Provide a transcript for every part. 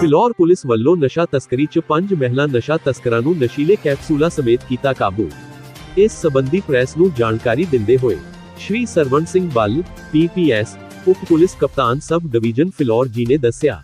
Phillaur police ਵੱਲੋਂ ਨਸ਼ਾ ਤਸਕਰੀ 'ਚ ਪੰਜ ਮਹਿਲਾ ਨਸ਼ਾ ਤਸਕਰਾਂ ਨੂੰ ਨਸ਼ੀਲੇ ਕੈਪਸੂਲਾਂ ਸਮੇਤ ਕੀਤਾ ਕਾਬੂ। ਇਸ ਸਬੰਧੀ ਪ੍ਰੈਸ ਨੂੰ ਜਾਣਕਾਰੀ ਦਿੰਦੇ ਹੋਏ ਸ਼੍ਰੀ ਸਰਵਣ ਸਿੰਘ ਬੱਲ ਪੀਪੀਐਸ ਉਪ ਪੁਲਿਸ ਕਪਤਾਨ ਸਬ ਡਿਵੀਜ਼ਨ ਫਿਲੌਰ ਜੀ ਨੇ ਦੱਸਿਆ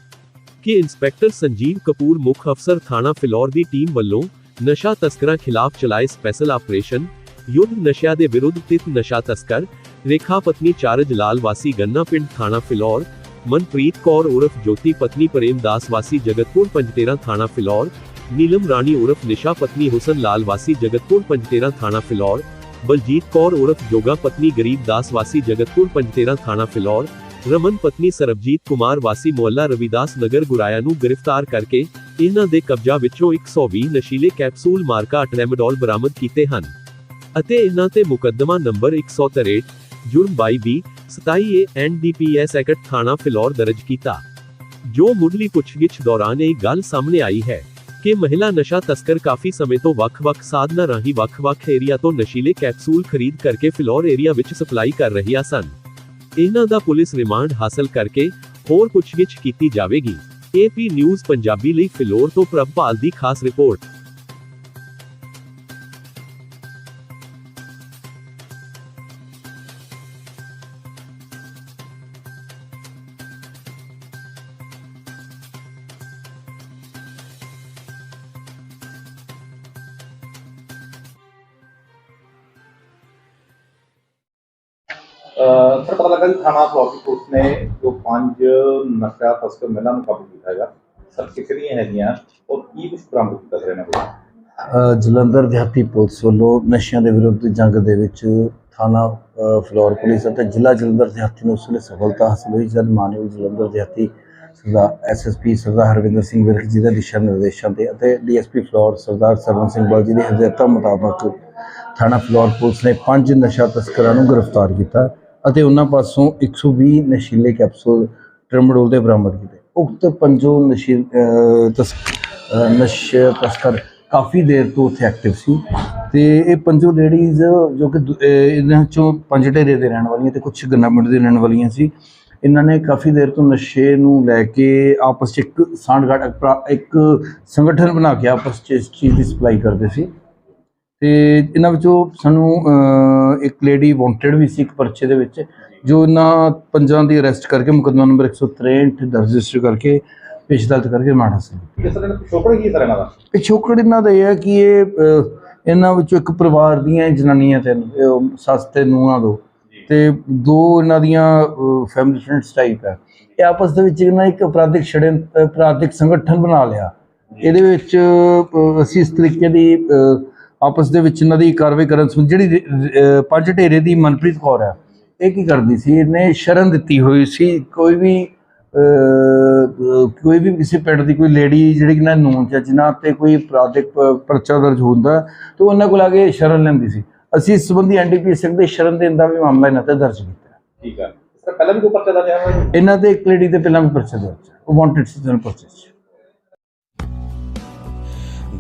ਕਿ ਇੰਸਪੈਕਟਰ ਸੰਜੀਵ ਕਪੂਰ ਮੁੱਖ ਅਫਸਰ ਥਾਣਾ ਫਿਲੌਰ ਦੀ ਟੀਮ ਵੱਲੋਂ ਨਸ਼ਾ ਤਸਕਰਾਂ ਖਿਲਾਫ ਚਲਾਏ ਸਪੈਸ਼ਲ ਆਪਰੇਸ਼ਨ ਯੁੱਧ ਨਸ਼ਿਆਂ ਦੇ ਵਿਰੁੱਧ ਤਿਤ ਨਸ਼ਾ ਤਸਕਰ ਰੇਖਾ ਪਤਨੀ ਚਾਰਜ ਲਾਲ ਵਾਸੀ ਗੰਨਾ ਪਿੰਡ ਥਾਣਾ ਫਿਲੌਰ ਮਨਪ੍ਰੀਤ ਕੌਰ ਉਰਫ ਜੋਤੀ ਪਤਨੀ ਪ੍ਰੇਮ ਦਾਸ ਵਾਸੀ ਜਗਤਪੁਰ ਪੰਜਤੇਰਾ ਥਾਣਾ ਫਿਲੌਰ, ਨੀਲਮ ਰਾਣੀ ਉਰਫ ਨਿਸ਼ਾ ਪਤਨੀ ਹੁਸਨ ਲਾਲ ਵਾਸੀ ਜਗਤਪੁਰ ਪੰਜਤੇਰਾ ਥਾਣਾ ਫਿਲੌਰ, ਬਲਜੀਤ ਕੌਰ ਉਰਫ ਜੋਗਾ ਪਤਨੀ ਗਰੀਬ ਦਾਸ ਵਾਸੀ ਜਗਤਪੁਰ ਪੰਜਤੇਰਾ ਥਾਣਾ ਫਿਲੌਰ, ਰਮਨ ਪਤਨੀ ਸਰਬਜੀਤ ਕੁਮਾਰ ਵਾਸੀ ਮੁਹੱਲਾ ਰਵਿਦਾਸ ਨਗਰ ਗੁਰਾਇਆ ਨੂੰ ਗ੍ਰਿਫਤਾਰ ਕਰਕੇ ਇਹਨਾਂ ਦੇ ਕਬਜ਼ਾ ਵਿੱਚੋਂ 120 ਨਸ਼ੀਲੇ ਕੈਪਸੂਲ ਮਾਰਕਾ ਟ੍ਰੈਮਾਡੋਲ ਬਰਾਮਦ ਕੀਤੇ ਹਨ ਅਤੇ ਇਹਨਾਂ ਤੇ ਮੁਕੱਦਮਾ ਨੰਬਰ 163 ਜੁਰਮ 22 27 ਐਨਡੀਪੀਐਸ ਐਕਟ ਥਾਣਾ ਫਿਲੌਰ ਦਰਜ ਕੀਤਾ। ਜੋ ਮੁੱਢਲੀ ਪੁੱਛਗਿੱਛ ਦੌਰਾਨ ਇਹ ਗੱਲ ਸਾਹਮਣੇ ਆਈ ਹੈ ਕਿ ਮਹਿਲਾ ਨਸ਼ਾ ਤਸਕਰ ਕਾਫੀ ਸਮੇਂ ਤੋਂ ਵੱਖ-ਵੱਖ ਸਾਧਨਾਂ ਰਾਹੀਂ ਵੱਖ-ਵੱਖ ਏਰੀਆ ਤੋਂ ਨਸ਼ੀਲੇ ਕੈਪਸੂਲ ਖਰੀਦ ਕਰਕੇ ਫਿਲੌਰ ਏਰੀਆ ਵਿੱਚ ਸਪਲਾਈ ਕਰ ਰਹੀਆਂ ਸਨ। ਇਹਨਾਂ ਦਾ ਪੁਲਿਸ ਰਿਮਾਂਡ ਹਾਸਲ ਕਰਕੇ ਹੋਰ ਪੁੱਛਗਿੱਛ ਕੀਤੀ ਜਾਵੇਗੀ। ਏਪੀ ਨਿਊਜ਼ ਪੰਜਾਬੀ ਲਈ ਫਿਲੌਰ ਤੋਂ ਪ੍ਰਭਪਾਲ ਦੀ ਖਾਸ ਰਿਪੋਰਟ। ਸਰ, ਪਤਾ ਲੱਗਾ ਕਿ ਥਾਣਾ ਫਲੋਰ ਪੁਲਿਸ ਨੇ ਜੋ ਪੰਜ ਨਸ਼ਾ ਤਸਕਰ ਮਹਿਲਾ ਨੂੰ ਕਾਬੂ ਕੀਤਾ ਹੈਗਾ, ਸਰ ਕਿੱਥੇ ਹੈਗੀਆਂ ਔਰ ਕੀ ਕੁਝ ਬਰਾਮਦ ਕੀਤਾ ਸਰ ਇਹਨਾਂ ਕੋਲ? ਜਲੰਧਰ ਦਿਹਾਤੀ ਪੁਲਿਸ ਵੱਲੋਂ ਨਸ਼ਿਆਂ ਦੇ ਵਿਰੁੱਧ ਜੰਗ ਦੇ ਵਿੱਚ ਥਾਣਾ ਫਲੋਰ ਪੁਲਿਸ ਅਤੇ ਜ਼ਿਲ੍ਹਾ ਜਲੰਧਰ ਦਿਹਾਤੀ ਨੂੰ ਉਸ ਵੇਲੇ ਸਫਲਤਾ ਹਾਸਲ ਹੋਈ, ਜਦ ਮਾਨਯੋਗ ਜਲੰਧਰ ਦਿਹਾਤੀ ਸਰਦਾਰ ਐਸਐਸਪੀ ਸਰਦਾਰ ਹਰਵਿੰਦਰ ਸਿੰਘ ਵਿਰਕ ਜੀ ਦੇ ਦਿਸ਼ਾ ਨਿਰਦੇਸ਼ਾਂ ਤੇ ਅਤੇ ਡੀਐਸਪੀ ਫਲੋਰ ਸਰਦਾਰ ਸਰਵਨ ਸਿੰਘ ਬਲ ਜੀ ਦੀ ਹਦਾਇਤਾਂ ਮੁਤਾਬਕ ਥਾਣਾ ਫਲੋਰ ਪੁਲਿਸ ਨੇ ਪੰਜ ਨਸ਼ਾ ਤਸਕਰਾਂ ਨੂੰ ਗ੍ਰਿਫਤਾਰ ਕੀਤਾ। ਅਤੇ ਉਹਨਾਂ ਪਾਸੋਂ 120 ਨਸ਼ੀਲੇ ਕੈਪਸੂਲ ਟਰਮਡੋਲ ਦੇ ਬਰਾਮਦ ਕੀਤੇ। ਉਕਤ ਪੰਜੋ ਨਸ਼ੀ ਅ, ਤਸ ਨਸ਼ੇ ਤਸਕਰ ਕਾਫੀ ਦੇਰ ਤੋਂ ਉੱਥੇ ਐਕਟਿਵ ਸੀ ਤੇ ਇਹ ਪੰਜੋ ਲੇਡੀਜ਼ ਜੋ ਕਿ ਦੁ- ਇਹਨਾਂ ਚੋਂ ਪੰਜ ਢੇਰੇ ਦੇ ਰਹਿਣ ਵਾਲੀਆਂ ਤੇ ਕੁਝ ਗੰਨਾ ਪਿੰਡ ਦੇ ਰਹਿਣ ਵਾਲੀਆਂ ਸੀ ਇਹਨਾਂ ਨੇ ਕਾਫੀ ਦੇਰ ਤੋਂ ਨਸ਼ੇ ਨੂੰ ਲੈ ਕੇ ਆਪਸ 'ਚ ਇੱਕ ਸਾਂਠਗਾਂਠ ਇੱਕ- ਇੱਕ ਸੰਗਠਨ ਬਣਾ ਕੇ ਆਪਸ 'ਚ ਇਸ ਚੀਜ਼ ਦੀ ਸਪਲਾਈ ਕਰਦੇ ਸੀ। ਤੇ ਇਹਨਾਂ ਵਿੱਚੋਂ ਸਾਨੂੰ ਇੱਕ ਲੇਡੀ ਵਾਂਟਡ ਵੀ ਸੀ ਇੱਕ ਪਰਚੇ ਦੇ ਵਿੱਚ ਜੋ ਇਹਨਾਂ ਪੰਜਾਂ ਦੀ ਅਰੈਸਟ ਕਰਕੇ ਮੁਕੱਦਮਾ ਨੰਬਰ 163 ਦਰਜ ਰਜਿਸਟਰ ਕਰਕੇ ਪੇਸ਼ ਅਦਾਲਤ ਕਰਕੇ ਸਰ ਇਹਨਾਂ ਪਿਛੋਕੜ ਕੀ ਹੈ ਸਰ ਇਹਨਾਂ ਦਾ? ਪਿਛੋਕੜ ਇਹਨਾਂ ਦਾ ਇਹ ਹੈ ਕਿ ਇਹ ਇਹਨਾਂ ਵਿੱਚੋਂ ਇੱਕ ਪਰਿਵਾਰ ਦੀਆਂ ਜਨਾਨੀਆਂ ਤੇ ਸੱਸ ਤੇ ਨੂੰਹਾਂ ਦੋ। ਤੇ ਦੋ ਇਹਨਾਂ ਦੀਆਂ ਫੈਮਿਲੀ ਫਰੈਂਡਸ ਟਾਈਪ ਹੈ। ਇਹ ਆਪਸ ਦੇ ਵਿੱਚ ਇਹਨਾਂ ਇੱਕ ਅਪਰਾਧਿਕ ਛੜੇ ਅਪਰਾਧਿਕ ਸੰਗਠਨ ਬਣਾ ਲਿਆ। ਇਹਦੇ ਵਿੱਚ ਅਸੀਂ ਇਸ ਤਰੀਕੇ ਦੀ ਆਪਸ ਦੇ ਵਿੱਚ ਇਹਨਾਂ ਦੀ ਕਾਰਵਾਈ ਕਰਨ ਸੰਬੰਧੀ ਜਿਹੜੀ ਪੰਜ ਢੇਰੇ ਦੀ ਮਨਪ੍ਰੀਤ ਕੌਰ ਹੈ ਇਹ ਕੀ ਕਰਦੀ ਸੀ? ਇਹਨੇ ਸ਼ਰਨ ਦਿੱਤੀ ਹੋਈ ਸੀ ਕੋਈ ਵੀ ਕੋਈ ਵੀ ਕਿਸੇ ਪਿੰਡ ਦੀ ਕੋਈ ਲੇਡੀ ਜਿਹੜੀ ਕਿ ਨਾ ਨੂਨ ਚ ਜਿਨ੍ਹਾਂ ਤੇ ਕੋਈ ਅਪਰਾਧਿਕ ਪਰਚਾ ਦਰਜ ਹੁੰਦਾ ਤੇ ਉਹਨਾਂ ਕੋਲ ਆ ਕੇ ਸ਼ਰਨ ਲੈਂਦੀ ਸੀ। ਅਸੀਂ ਇਸ ਸੰਬੰਧੀ ਐਨਡੀਪੀਐਸ ਦੇ ਸ਼ਰਨ ਦੇਣ ਦਾ ਵੀ ਮਾਮਲਾ ਇਹਨਾਂ ਤੇ ਦਰਜ ਕੀਤਾ ਠੀਕ ਹੈ ਸਰ ਪਹਿਲਾਂ ਵੀ ਕੋਈ ਪਰਚਾ ਦਰਜ ਹੈ ਇਹਨਾਂ ਤੇ ਇੱਕ ਲੇਡੀ ਤੇ ਪਹਿਲਾਂ ਵੀ ਪਰਚਾ ਦਰਜ ਉਹ ਵਾਂਟਡ ਸੀ ਜਨਰਲ ਪਰਚੇ 'ਚ